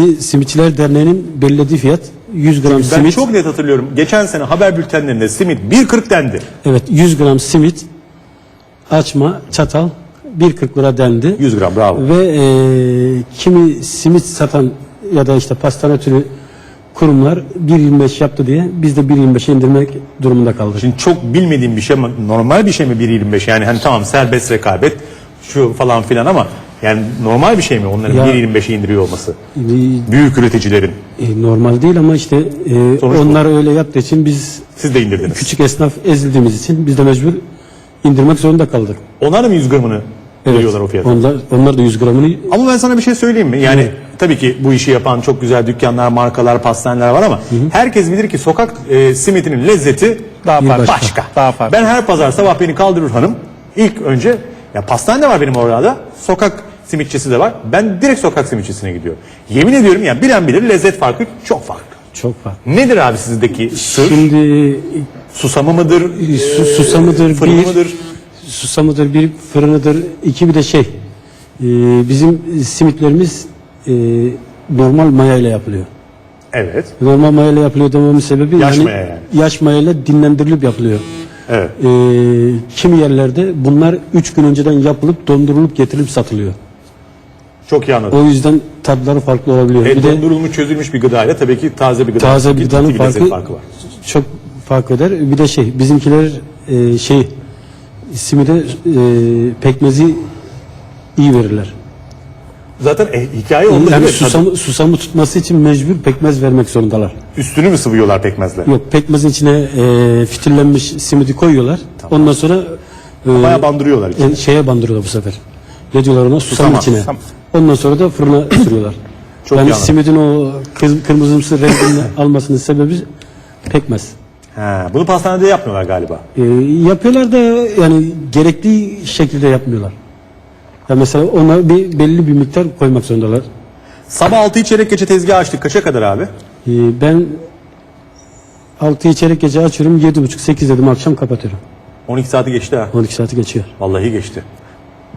Türkiye Simitçiler Derneği'nin belirlediği fiyat 100 gram Ben simit. çok net hatırlıyorum. Geçen sene haber bültenlerinde simit 1.40 dendi. Evet 100 gram simit, açma, çatal 1.40 lira dendi. 100 gram bravo. Ve e, kimi simit satan ya da işte pastane türü kurumlar 1.25 yaptı diye biz de 1.25'e indirmek durumunda kaldık. Şimdi çok bilmediğim bir şey ama normal bir şey mi 1.25 yani hani tamam serbest rekabet şu falan filan ama yani normal bir şey mi onların Ya- 1.25'e indiriyor olması? E, Büyük üreticilerin. e, normal değil ama işte e, Sonuç bu. onlar öyle yaptığı için biz Siz de indirdiniz. küçük esnaf ezildiğimiz için biz de mecbur indirmek zorunda kaldık. Onlar da mı 100 gramını veriyorlar o fiyata? Onlar, onlar da 100 gramını Ama ben sana bir şey söyleyeyim mi? Yani tabii ki bu işi yapan çok güzel dükkanlar, markalar, pastaneler var ama herkes bilir ki sokak e, simitinin lezzeti Daha Bir farklı. başka. Daha farklı. Ben her pazar sabah beni kaldırır hanım. İlk önce ya pastane var benim orada. Sokak simitçisi de var. Ben direkt sokak simitçisine gidiyorum. Yemin ediyorum ya bilen bilir lezzet farkı çok farklı. çok var. Nedir abi sizdeki sır? Şimdi Susamı mıdır? su, susamıdır fırını bir, mıdır? susamıdır bir, fırınıdır iki bir de şey. e, bizim simitlerimiz e, normal maya ile yapılıyor. Evet. Normal maya ile yapılıyor dememin sebebi Yaş yani, maya yani. yaş maya ile dinlendirilip yapılıyor. Evet. E, kimi yerlerde bunlar 3 gün önceden yapılıp dondurulup getirilip satılıyor. Çok iyi anladım. O yüzden tatları farklı olabiliyor. E, bir de dondurulmuş çözülmüş bir gıdayla tabii ki taze bir gıda. taze bir gıdanın lezzet farkı, var. çok fark eder. Bir de şey bizimkiler e, şey simide e, pekmezi iyi verirler. Zaten e, hikaye onda Yani mi? susamı, tutması için mecbur pekmez vermek zorundalar. Üstünü mü sıvıyorlar pekmezle? Yok pekmezin içine e, fitillenmiş simidi koyuyorlar. Ondan sonra e, Bayağı bandırıyorlar içine. e, şeye bandırıyorlar bu sefer. Ne diyorlar ona? Susam Susama. içine. Susam. Ondan sonra da fırına sürüyorlar. Çok yani anladım. simidin o kır, kırmızımsı rengini almasının sebebi pekmez. Ha, bunu pastanede yapmıyorlar galiba. E, yapıyorlar da yani gerektiği şekilde yapmıyorlar. Ya mesela ona bir belli bir miktar koymak zorundalar. Sabah 6 çeyrek geçe tezgah açtık. Kaça kadar abi? E, ben 6 çeyrek gece açıyorum 7.30-8 dedim akşam kapatıyorum. 12 saati geçti ha. 12 saati geçiyor. Vallahi geçti.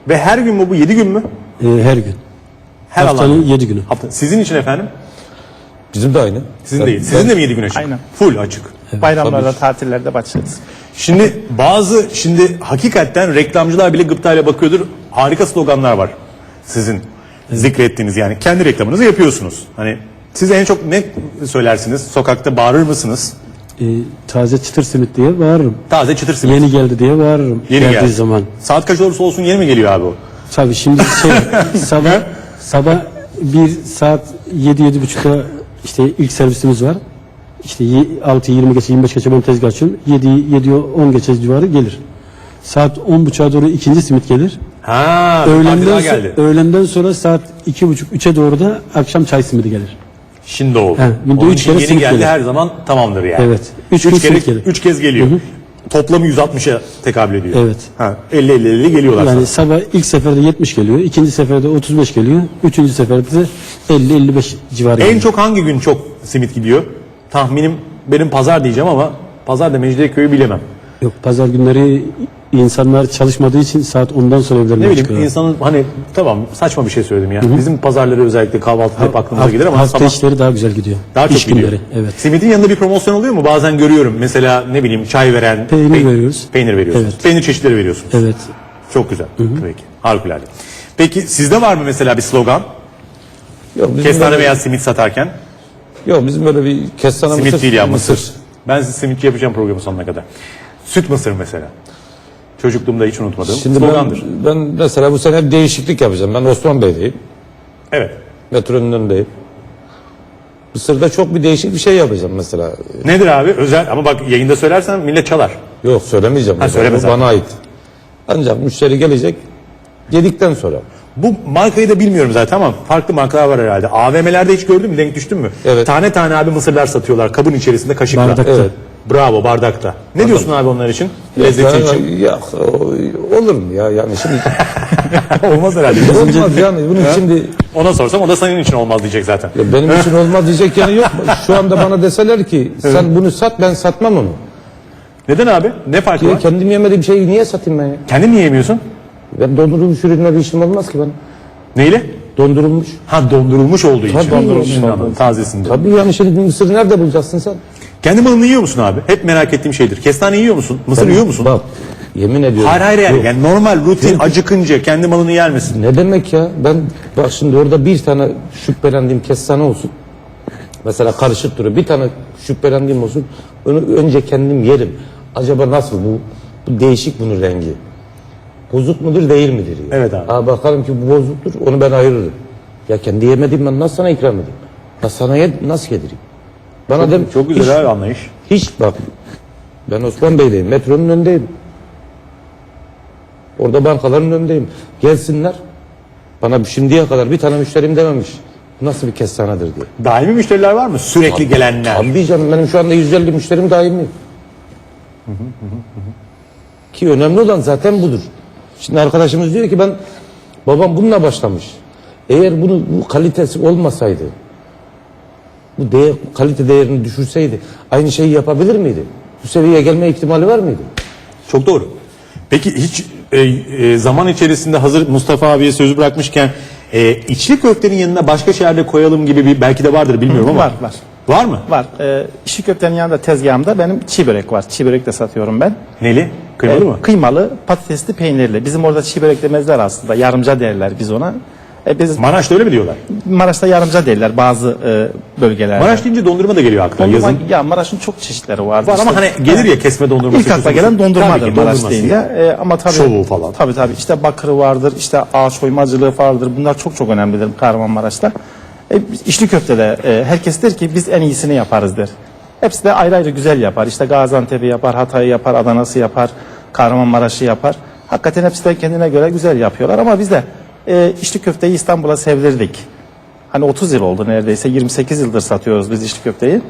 Ve her gün mü bu? 7 gün mü? E, her gün. Her Haftanın alan. 7 günü. Hafta. Sizin için efendim? Bizim de aynı. Sizin Ben- değil. Sizin de mi 7 gün açık? Aynen. Full açık. Bayramlarda, tatillerde başlarız. Şimdi bazı şimdi hakikaten reklamcılar bile gıptayla bakıyordur. Harika sloganlar var. Sizin zikrettiğiniz yani kendi reklamınızı yapıyorsunuz. Hani siz en çok ne söylersiniz? Sokakta bağırır mısınız? E, taze çıtır simit diye bağırırım. Taze çıtır simit. Yeni geldi diye bağırırım. Yeni geldiği geldi. zaman. Saat kaç olursa olsun yeni mi geliyor abi o? Tabii şimdi şey sabah sabah bir saat 7 yedi buçukta işte ilk servisimiz var. İşte 6 20 geçe 25 geçe ben tezgah açıyorum. 7 7 10 geçe civarı gelir. Saat 10 buçuğa doğru ikinci simit gelir. Ha, Öğlenden, geldi. öğlenden sonra saat iki buçuk üçe doğru da akşam çay simidi gelir. Şimdi oldu. He, günde Onun üç için kere yeni simit geldi gelir. her zaman tamamdır yani. Evet. Üç Üç, kere, simit gelir. üç kez geliyor. Toplamı 160'a tekabül ediyor. Evet. Ha, 50 50 50 geliyorlar Yani sana. sabah ilk seferde 70 geliyor, ikinci seferde 35 geliyor, üçüncü seferde de 50-55 civarı En geliyor. çok hangi gün çok simit gidiyor? Tahminim benim pazar diyeceğim ama pazar da Mecidiyeköy'ü bilemem. Yok pazar günleri insanlar çalışmadığı için saat 10'dan sonra Ne evlerinden bileyim çıkıyorlar. insanın hani tamam saçma bir şey söyledim ya. Bizim pazarları özellikle kahvaltıda hep aklımıza gelir ama hafta sabah işleri daha güzel gidiyor. daha çok İş gidiyor. günleri. Evet. Simitin yanında bir promosyon oluyor mu? Bazen görüyorum. Mesela ne bileyim çay veren. Peynir veriyoruz. Peynir veriyorsunuz. Evet. Peynir çeşitleri veriyorsunuz. Evet. Çok güzel. Peki. Harikulade. Peki sizde var mı mesela bir slogan? Yok, bizim Kestane böyle, veya simit satarken? Yok bizim böyle bir kestane Simit mısır. değil ya mısır. Ben size simitçi yapacağım programın sonuna kadar. Süt mısır mesela. Çocukluğumda hiç unutmadığım Şimdi slogandır. ben, ben mesela bu sene değişiklik yapacağım. Ben Osman Bey'deyim. Evet. Metronun önündeyim. Mısır'da çok bir değişik bir şey yapacağım mesela. Nedir abi? Özel ama bak yayında söylersen millet çalar. Yok söylemeyeceğim. Ha, söyleme Bu zaten. bana ait. Ancak müşteri gelecek. Yedikten sonra. Bu markayı da bilmiyorum zaten ama farklı markalar var herhalde. AVM'lerde hiç gördün mü? Denk düştün mü? Evet. Tane tane abi mısırlar satıyorlar. Kabın içerisinde kaşıkla. Bardakta. Evet. Bravo bardakta. Ne diyorsun abi onlar için? Lezzeti Ya- için. O- olur mu ya yani şimdi Olmaz herhalde. olmaz yani bunun şimdi Ona sorsam o da senin için olmaz diyecek zaten. ya benim için olmaz diyecek yani yok. Şu anda bana deseler ki sen bunu sat ben satmam onu. Neden abi? Ne farkı Ya var? kendim yemediğim şeyi niye satayım ben ya? Kendin niye yemiyorsun? Ben dondurulmuş ürünle bir işim olmaz ki benim. Neyle? Dondurulmuş. Ha dondurulmuş olduğu için. Tabii, dondurulmuş olduğu anladım, Tazesinde. Tabii yani şimdi mısırı nerede bulacaksın sen? Kendi malını yiyor musun abi? Hep merak ettiğim şeydir. Kestane yiyor musun? Mısır yiyor musun? Bak yemin ediyorum. Hayır hayır yani. Yok. yani normal rutin acıkınca kendi malını yer misin? Ne demek ya? Ben bak şimdi orada bir tane şüphelendiğim kestane olsun. Mesela karışık duruyor. Bir tane şüphelendiğim olsun. Onu önce kendim yerim. Acaba nasıl bu? Bu değişik bunun rengi. Bozuk mudur değil midir? Ya? Evet abi. Aa, bakarım ki bu bozuktur. Onu ben ayırırım. Ya kendi yemedim ben nasıl sana ikram edeyim? Ya sana ye, nasıl yedireyim? Bana dem, Çok güzel hiç, abi anlayış. Hiç bak. Ben Osman Bey'deyim. Metronun önündeyim. Orada bankaların önündeyim. Gelsinler. Bana şimdiye kadar bir tane müşterim dememiş. Nasıl bir kestanedir diye. Daimi müşteriler var mı? Sürekli gelenler. Tabii canım benim şu anda 150 müşterim daimi. Ki önemli olan zaten budur. Şimdi arkadaşımız diyor ki ben babam bununla başlamış. Eğer bunu bu kalitesi olmasaydı bu değer, kalite değerini düşürseydi aynı şeyi yapabilir miydi? Bu seviyeye gelme ihtimali var mıydı? Çok doğru. Peki hiç e, e, zaman içerisinde hazır Mustafa abiye sözü bırakmışken e, içli köftenin yanına başka şeyler de koyalım gibi bir belki de vardır bilmiyorum ama. Var var. Var mı? Var. Ee, işi köftenin yanında tezgahımda benim çiğ börek var. Çiğ börek de satıyorum ben. Neli? Kıymalı Ee, mı? Kıymalı, patatesli, peynirli. Bizim orada çiğ börek demezler aslında. Yarımca derler biz ona. Ee, biz Maraş'ta öyle mi diyorlar? Maraş'ta yarımca derler bazı e, bölgelerde. Maraş deyince dondurma da geliyor aklına Dondurma, yazın. ya Maraş'ın çok çeşitleri vardı. Var ama İşte- hani gelir ya kesme dondurması. İlk akla gelen dondurmadır ki, Maraş deyince. Ee, ama tabii, Şovu falan. Tabii tabii. İşte bakırı vardır, işte ağaç oymacılığı vardır. Bunlar çok çok önemlidir Kahramanmaraş'ta. E, içli köftede e, herkes der ki biz en iyisini yaparız der. Hepsi de ayrı ayrı güzel yapar. İşte Gaziantep'i yapar, Hatay'ı yapar, Adana'sı yapar, Kahramanmaraş'ı yapar. Hakikaten hepsi de kendine göre güzel yapıyorlar ama biz de e, içli köfteyi İstanbul'a sevdirdik. Hani 30 yıl oldu neredeyse 28 yıldır satıyoruz biz içli köfteyi.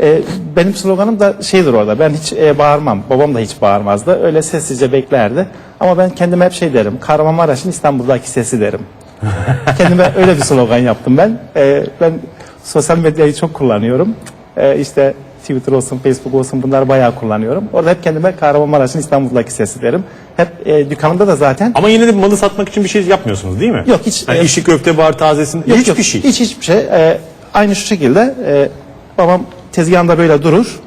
E, benim sloganım da şeydir orada. Ben hiç e, bağırmam. Babam da hiç bağırmazdı. Öyle sessizce beklerdi. Ama ben kendime hep şey derim. Kahramanmaraş'ın İstanbul'daki sesi derim. kendime öyle bir slogan yaptım ben. E, ben sosyal medyayı çok kullanıyorum. E, işte Twitter olsun, Facebook olsun bunları bayağı kullanıyorum. Orada hep kendime Kahramanmaraş'ın İstanbul'daki sesi derim. Hep e, dükkanımda da zaten Ama yine de malı satmak için bir şey yapmıyorsunuz değil mi? Yok, hiç- Hani e, işi köfte var tazesin. Yok, hiçbir yok. şey. Hiç hiçbir şey. Ee, aynı şu şekilde e, babam tezgahında böyle durur.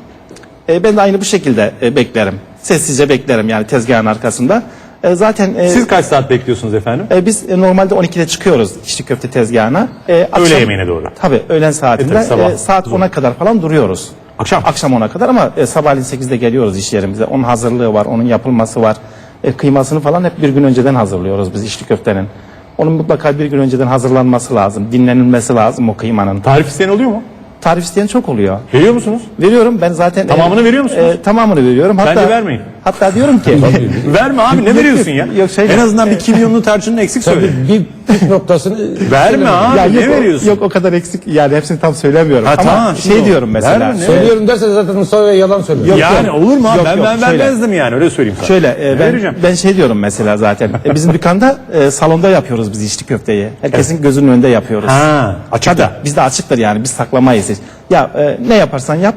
E, ben de aynı bu şekilde e, beklerim. Sessizce beklerim yani tezgahın arkasında. E, zaten e, Siz kaç saat bekliyorsunuz efendim? e, biz e, normalde 12'de çıkıyoruz içli köfte tezgahına. E, Öğle yemeğine doğru. Tabii öğlen saatinde E, tabii, sabah. e, saat 10'a kadar falan duruyoruz. Akşam? Akşam 10'a kadar ama e, sabahleyin 8'de geliyoruz iş yerimize. Onun hazırlığı var, onun yapılması var. E, kıymasını falan hep bir gün önceden hazırlıyoruz biz içli köftenin. Onun mutlaka bir gün önceden hazırlanması lazım, dinlenilmesi lazım o kıymanın. Tarif isteyen oluyor mu? Tarif isteyen çok oluyor. Veriyor musunuz? Veriyorum ben zaten. Tamamını e, veriyor musunuz? e, tamamını veriyorum. Hatta, Bence vermeyin. Hatta diyorum ki. Verme abi ne veriyorsun ya? yok, şey- en azından bir kimyonlu tarçının eksik söyle. Tabii bir noktasını Verme abi Ya ne yok, o- veriyorsun? Yok o kadar eksik yani hepsini tam söylemiyorum. Ha, Ama tamam, şey o. diyorum mesela. Verme, ne? Söylüyorum derse zaten Mustafa yalan söylüyor. Yok, yani yok. olur mu abi? Yok, ben yok, ben şöyle. vermezdim yani öyle söyleyeyim sana. Şöyle e, ben, vereceğim? ben şey diyorum mesela zaten. E, bizim dükkanda e, salonda yapıyoruz biz içli köfteyi. Herkesin gözünün önünde yapıyoruz. Ha, açıkta. Tabii, bizde açıktır yani biz saklamayız. Ya e, ne yaparsan yap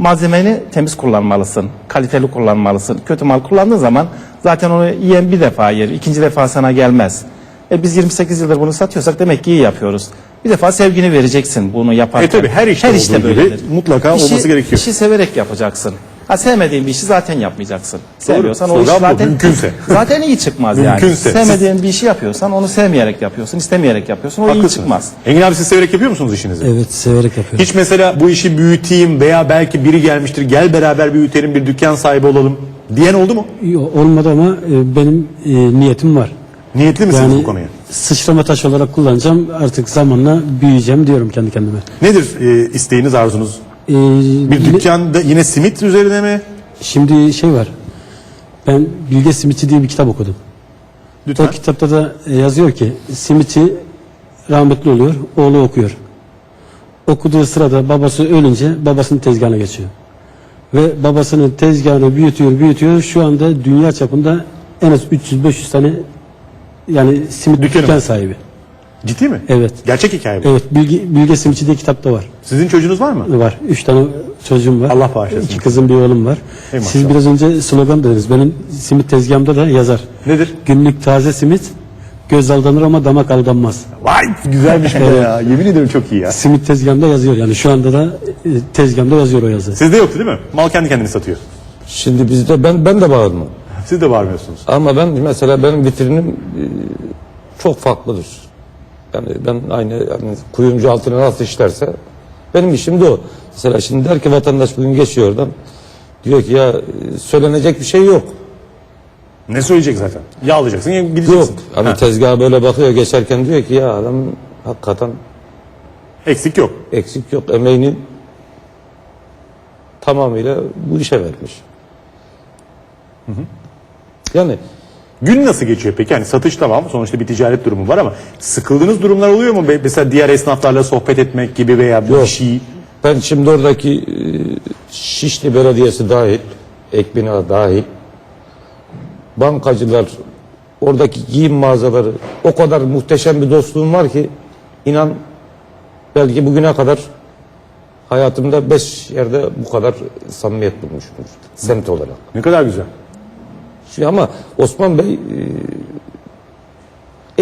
malzemeni temiz kullanmalısın. Kaliteli kullanmalısın. Kötü mal kullandığın zaman zaten onu yiyen bir defa yer. ikinci defa sana gelmez. E, biz 28 yıldır bunu satıyorsak demek ki iyi yapıyoruz. Bir defa sevgini vereceksin bunu yaparken. E tabii, her işte olduğu gibi böyledir. mutlaka olması gerekiyor. İşi severek yapacaksın. Ha sevmediğin bir işi zaten yapmayacaksın. Sevmiyorsan o Slogan iş bu, zaten mümkünse. zaten iyi çıkmaz yani. Mümkünse. Sevmediğin bir işi yapıyorsan onu sevmeyerek yapıyorsun, istemeyerek yapıyorsun. O iyi Haklısınız. çıkmaz. Engin abi siz severek yapıyor musunuz işinizi? Evet severek yapıyorum. Hiç mesela bu işi büyüteyim veya belki biri gelmiştir gel beraber büyütelim bir dükkan sahibi olalım diyen oldu mu? Yo, Olmadı ama e, benim e, niyetim var. Niyetli misiniz Yani bu konuya? sıçrama taşı olarak kullanacağım. Artık zamanla büyüyeceğim diyorum kendi kendime. Nedir e, isteğiniz arzunuz? E, Bir dükkanda yine simit üzerine mi? Şimdi şey var. Ben Bilge Simitçi diye bir kitap okudum. Lütfen. O kitapta da yazıyor ki simitçi rahmetli oluyor, oğlu okuyor. Okuduğu sırada babası ölünce babasının tezgahına geçiyor. Ve babasının tezgahını büyütüyor, büyütüyor. Şu anda dünya çapında en az 300-500 tane yani simit Dükkanı dükkan var. sahibi. Ciddi mi? Evet. Gerçek hikaye bu. Evet, Bilge, Bilge Simitçi diye kitapta var. Sizin çocuğunuz var mı? Var. Üç tane çocuğum var. Allah bağışlasın. İki kızım bir oğlum var. Ey Siz maşallah. biraz önce slogan dediniz. Benim simit tezgahımda da yazar. Nedir? Günlük taze simit, Göz aldanır ama damak aldanmaz. Vay güzelmiş bu da ya. Yemin ediyorum çok iyi ya. Simit tezgahımda yazıyor yani şu anda da e, tezgahımda yazıyor o yazı. Sizde yoktu değil mi? Mal kendi kendini satıyor. Şimdi bizde ben ben de bağırmam. Siz de bağırmıyorsunuz. Ama ben mesela benim vitrinim e, çok farklıdır. Yani ben aynı yani kuyumcu altına nasıl işlerse benim işim de o. Mesela şimdi der ki vatandaş bugün geçiyor oradan. Diyor ki ya söylenecek bir şey yok. Ne söyleyecek zaten? Ya alacaksın ya gideceksin. Yok. Hani Ha, tezgaha böyle bakıyor geçerken diyor ki ya adam hakikaten Eksik yok. eksik yok. Emeğini tamamıyla bu işe vermiş. Yani Gün nasıl geçiyor peki? Yani satış tamam sonuçta bir ticaret durumu var ama sıkıldığınız durumlar oluyor mu? Mesela diğer esnaflarla sohbet etmek gibi veya bir Yok. şey. Ben şimdi oradaki e, Şişli Belediyesi dahil, Ekbina dahil, bankacılar, oradaki giyim mağazaları o kadar muhteşem bir dostluğum var ki inan belki bugüne kadar hayatımda beş yerde bu kadar samimiyet bulmuşumdur. Semt olarak. Ne kadar güzel. Şu ama Osman Bey e,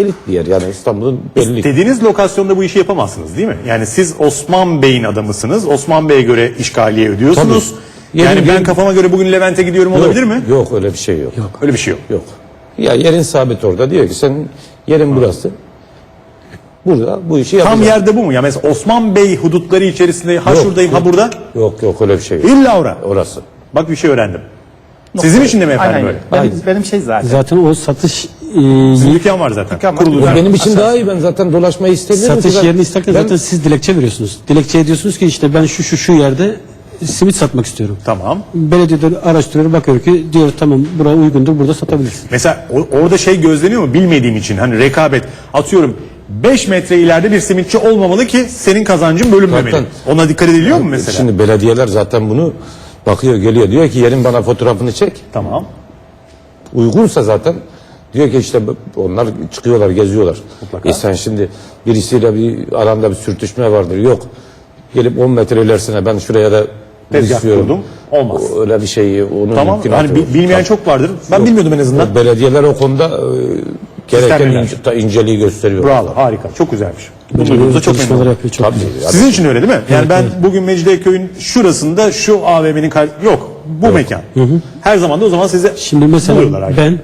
elit bir yer yani İstanbul'un belli. İstediğiniz lokasyonda bu işi yapamazsınız değil mi? Yani siz Osman Bey'in adamısınız. Osman Bey'e göre işgaliye ödüyorsunuz. Tabii. Yani Yerin- ben yerin- kafama göre bugün Levent'e gidiyorum olabilir mi? Yok öyle bir şey yok. Yok. Öyle bir şey yok. Yok. Ya yerin sabit orada. Diyor ki senin yerin burası. Burada bu işi Tam yapacaksın. yerde bu mu? Ya mesela Osman Bey hudutları içerisinde ha Yok, şuradayım yok. ha burada. Yok yok öyle bir şey yok. İlla ora. Orası. Bak bir şey öğrendim. Sizin için de mi efendim Aynen. böyle? Benim, Aynen. benim şey zaten. Zaten o satış e, Sizin dükkan var zaten. Dükkan var. Kurulu zaten. benim için daha iyi. Ben zaten dolaşmayı istemiyorum. satış ki ben- yerini isterken ben- zaten siz dilekçe veriyorsunuz. Dilekçe ediyorsunuz ki işte ben şu şu şu yerde simit satmak istiyorum. Tamam. Belediyede araştırıyor bakıyor ki diyor tamam bura uygundur burada satabilirsin. Mesela orada şey gözleniyor mu bilmediğim için hani rekabet atıyorum 5 metre ileride bir simitçi olmamalı ki senin kazancın bölünmemeli. Zaten- Ona dikkat ediliyor mu mesela? Şimdi belediyeler zaten bunu bakıyor geliyor diyor ki yerin bana fotoğrafını çek. Tamam. Uygunsa zaten diyor ki işte onlar çıkıyorlar geziyorlar. Mutlaka. E sen şimdi birisiyle bir aranda bir sürtüşme vardır. Yok. Gelip 10 metre ilerisine ben şuraya da Tezgah kurdum. Olmaz. Öyle bir şeyi onun Tamam. mümkünatı Hani bi- yok. bilmeyen Tabii. çok vardır. Ben bilmiyordum en azından. Belediyeler o konuda e, gereken inceliği gösteriyor. Bravo. Harika. Çok güzelmiş. Duyduğumuzda çok memnunum. yapıyor çok Tabii. güzel. Sizin için öyle değil mi? Yani ben bugün Mecidiyeköy'ün şurasında şu AVM'nin kar- yok. Bu mekan. Her zaman da o zaman size Şimdi mesela abi. ben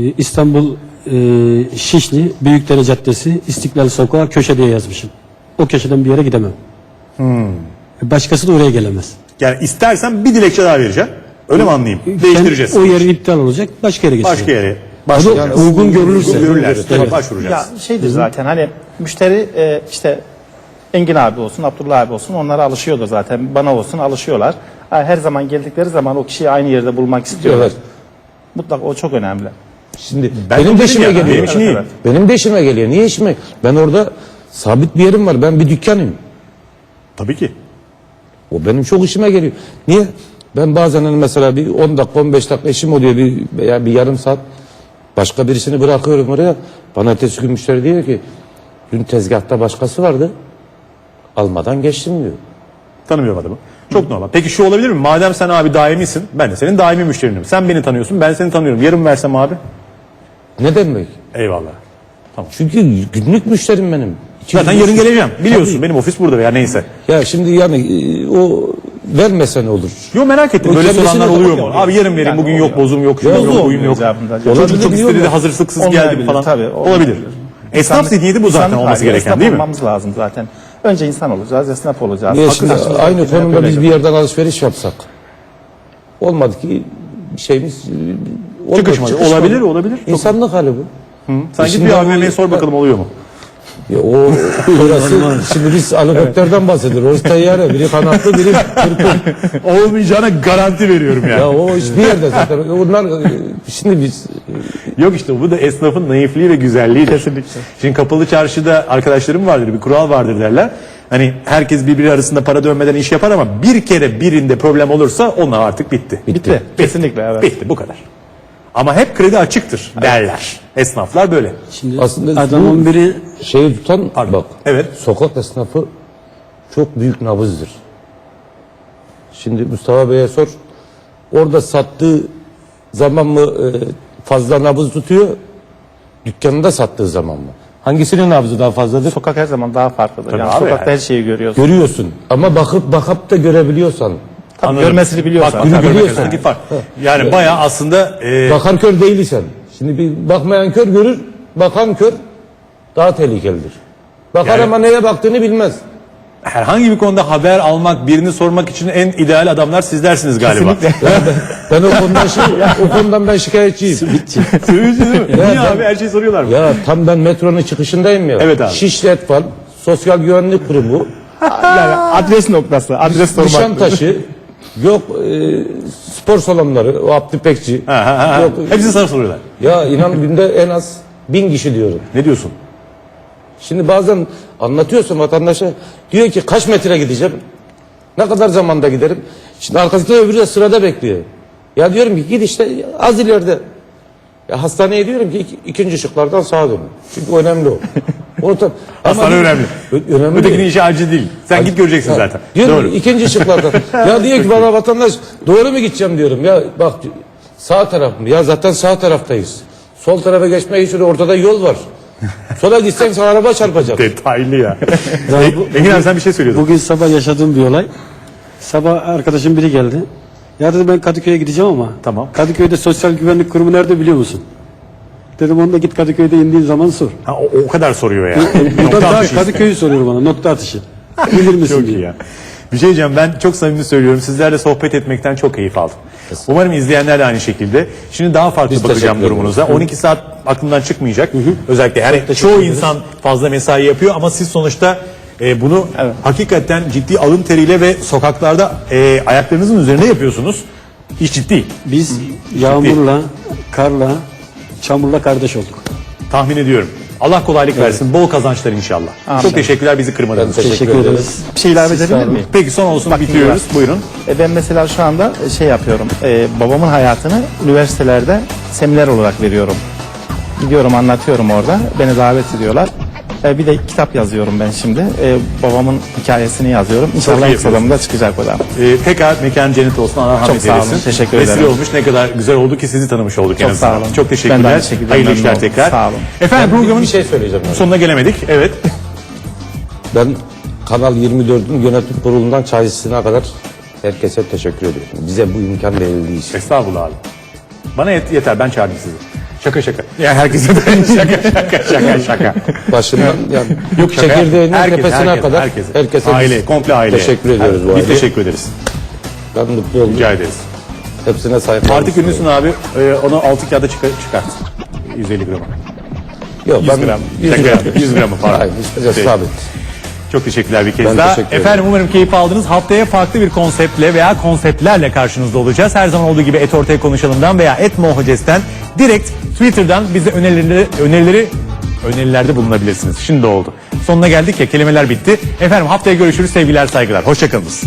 e, İstanbul e, Şişli Büyükdere Caddesi İstiklal Sokağı köşe diye yazmışım. O köşeden bir yere gidemem. Hmm. Başkası da oraya gelemez. Yani istersen bir dilekçe daha vereceğim. Öyle mi anlayayım? Değiştireceğiz. O yerin iptal olacak başka yere geçecek. Başka yere. Başka, uygun görülürse. Uygun görürlerse Evet. başvuracağız. Ya şeydir zaten hani müşteri e, işte Engin abi olsun, Abdullah abi olsun onlara alışıyordur zaten. Bana olsun alışıyorlar. Her zaman geldikleri zaman o kişiyi aynı yerde bulmak istiyorlar. Evet. Mutlaka o çok önemli. Şimdi Ben benim de işime geliyor. benim. Evet, evet. Benim de işime geliyor. Niye işime? Ben orada sabit bir yerim var. Ben bir dükkanım. Tabii ki. O benim çok işime geliyor. Niye? Ben bazen hani mesela bir 10 dakika 15 dakika işim oluyor bir veya bir yarım saat başka birisini bırakıyorum oraya. Bana ertesi gün müşteri diyor ki dün tezgahta başkası vardı. Almadan geçtim diyor. Tanımıyorum adamı. Çok normal. Peki şu olabilir mi? Madem sen abi daimisin, ben de senin daimi müşterinim. Sen beni tanıyorsun, ben seni tanıyorum. Yarın versem abi. Ne demek? Eyvallah. Çünkü günlük müşterim benim. İki Zaten yarın geleceğim. Biliyorsun Tabii. benim ofis burada veya neyse. Ya şimdi yani e, o vermese ne olur? Yo merak ettim. Böyle soranlar oluyor mu? Abi yarın vereyim Yani bugün oluyor. yok bozum yok, yok, oluyor uyum yok. icabında. Çocuk Olabilir, çok istedi de olmaz? hazırsızsız geldi falan. tabii, olabilir. Esnaf İnsanlık- zihniyeti bu zaten olması gereken Esnaf değil mi? olmamız lazım zaten. Önce insan olacağız, esnaf olacağız. Niye şimdi aynı konumda biz bir yerden alışveriş yapsak? Olmadı ki şeyimiz e, olmadı, Çıkışmadı. Olabilir, olabilir. İnsanlık hali bu. Sen git bir AVM'ye sor bakalım oluyor mu? Ya o orası şimdi biz helikopterden bahsediyoruz. Orası teyyare. Biri kanatlı biri kırpık. Olmayacağına garanti veriyorum yani. Ya o hiçbir yerde zaten. Onlar e, şimdi biz Yok işte bu da esnafın naifliği ve güzelliğidir. Kesinlikle. Şimdi kapalı çarşıda arkadaşlarım vardır bir kural vardır derler. Hani herkes birbiri arasında para dönmeden iş yapar ama bir kere birinde problem olursa onlar artık bitti. Bitti. Kesinlikle evet. Bitti bu kadar. Ama hep kredi açıktır derler. Esnaflar böyle. Şimdi Aslında adamın bu- biri şeyi tutan Pardon. bak. Evet. Sokak esnafı çok büyük nabızdır. Şimdi Mustafa Bey'e sor. Orada sattığı zaman mı e, fazla nabız tutuyor Dükkanında sattığı zaman mı? Hangisinin nabzı daha fazladır? Sokak her zaman daha farklıdır. Tabii yani abi, sokakta yani. her şeyi görüyorsun. Görüyorsun. Ama bakıp bakıp da görebiliyorsan. Tabii Anladım. görmesini biliyorsan. Bak, arasındaki fark. Yani bayağı aslında e, Bakar kör değilsen. Şimdi bir bakmayan kör görür, bakan kör daha tehlikelidir. Bakar Yani- ama neye baktığını bilmez. herhangi bir konuda haber almak, birini sormak için en ideal adamlar sizlersiniz galiba. Kesinlikle. Ya ben, ben o konudan şey, o konudan ben şikayetçiyim. Söylüyorsun değil mi? Ya Niye ben- abi her şeyi soruyorlar mı? Ya tam ben metronun çıkışındayım ya. Evet abi. Şişli Etfal, Sosyal Güvenlik Kurumu, yani adres noktası. Adres sormak. Nişantaşı, yok e, spor salonları, o Abdü Pekçi. Ha, ha, ha. Yok, Hepsini sana soruyorlar. Ya inan günde en az bin kişi diyorum. Ne diyorsun? Şimdi bazen anlatıyorsun vatandaşa diyor ki kaç metre gideceğim? Ne kadar zamanda giderim? Şimdi arkasında öbürü de sırada bekliyor. Ya diyorum ki git işte az ileride. Ya hastaneye diyorum ki ik- ikinci ışıklardan sağa dön. Çünkü önemli o. Orta, Hastane Ama- önemli. Önemli. Ötekinin işi acil değil. Sen git göreceksin Ha, zaten. Diyorum Doğru. ki, ikinci ışıklardan. ya diyor ki bana vatandaş doğru mu gideceğim diyorum. Ya bak sağ taraf mı? Ya zaten sağ taraftayız. Sol tarafa geçmek için ortada yol var. Sola gitsen sana araba çarpacak. Detaylı ya. Ya bu- Engin abi sen bir şey söylüyordun. Bugün sabah yaşadığım bir olay. Sabah arkadaşım biri geldi. Ya dedi ben Kadıköy'e gideceğim ama. Tamam. Kadıköy'de Sosyal Güvenlik Kurumu nerede biliyor musun? Dedim onu da git Kadıköy'de indiğin zaman sor. Ha, o, o kadar soruyor ya. Burada Nokta daha atışı. Kadıköy'ü soruyor bana nokta atışı. Bilir misin Çok iyi diye. ya. Bir şey diyeceğim ben çok samimi söylüyorum. Sizlerle sohbet etmekten çok keyif aldım. Umarım izleyenler de aynı şekilde. Şimdi daha farklı Biz bakacağım durumunuza. 12 saat aklımdan çıkmayacak. Özellikle yani çoğu insan fazla mesai yapıyor ama siz sonuçta e, bunu hakikaten ciddi alın teriyle ve sokaklarda e, ayaklarınızın üzerine yapıyorsunuz. İş ciddi. Biz yağmurla, karla, çamurla kardeş olduk. Tahmin ediyorum. Allah kolaylık versin. Bol kazançlar inşallah. Çok teşekkürler bizi kırmadığınız için. teşekkür ederiz. Bir şey ilave edebilir miyim? Peki son olsun Bak, bitiriyoruz. Buyurun. E ben mesela şu anda e, şey yapıyorum. E, babamın hayatını üniversitelerde seminer olarak veriyorum. Gidiyorum anlatıyorum orada. Beni davet ediyorlar. E, bir de kitap yazıyorum ben şimdi. E, babamın hikayesini yazıyorum. İnşallah en kısa zamanda çıkacak o da. Ee, tekrar mekan cennet olsun. Allah rahmet sağ olun, eylesin. teşekkür Vesile ederim. olmuş. Ne kadar güzel oldu ki sizi tanımış olduk en Çok azından. sağ olun. Çok Ben de teşekkürler. aynı şekilde Hayırlı işler oldum. tekrar. Sağ olun. Efendim Bir, programın bir şey söyleyeceğim. sonuna gelemedik. Evet. Ben Kanal 24'ün yönetim kurulundan çaycısına kadar herkese teşekkür ediyorum. Bize bu imkan verildiği için. Estağfurullah abi. Bana yet- yeter. Ben çağırdım sizi. Şaka şaka. Ya herkese de şaka şaka şaka şaka. Başından yani Yok şaka. çekirdeğinden Herkes, tepesine herkes, kadar herkes. herkese aile, biz komple aile. teşekkür ediyoruz bu Biz aileye. teşekkür ederiz. Ben mutlu oldum. Rica ederiz. Hepsine sahip Artık ünlüsün abi. Ee, onu 6 kağıda çıkar, çıkart. 150 gram. Yok 100 ben gram. 100 Şaka gram. yaptım. 100 gramı pardon. Hayır, işte Şey, sabit. Çok teşekkürler bir kez Ben daha. Efendim umarım keyif aldınız. Haftaya farklı bir konseptle veya konseptlerle karşınızda olacağız. Her zaman olduğu gibi Et Ortaya Konuşalım'dan veya Et Mohoces'ten direkt Twitter'dan bize önerileri, önerileri önerilerde bulunabilirsiniz. Şimdi oldu. Sonuna geldik ya kelimeler bitti. Efendim haftaya görüşürüz. Sevgiler saygılar. Hoşçakalınız.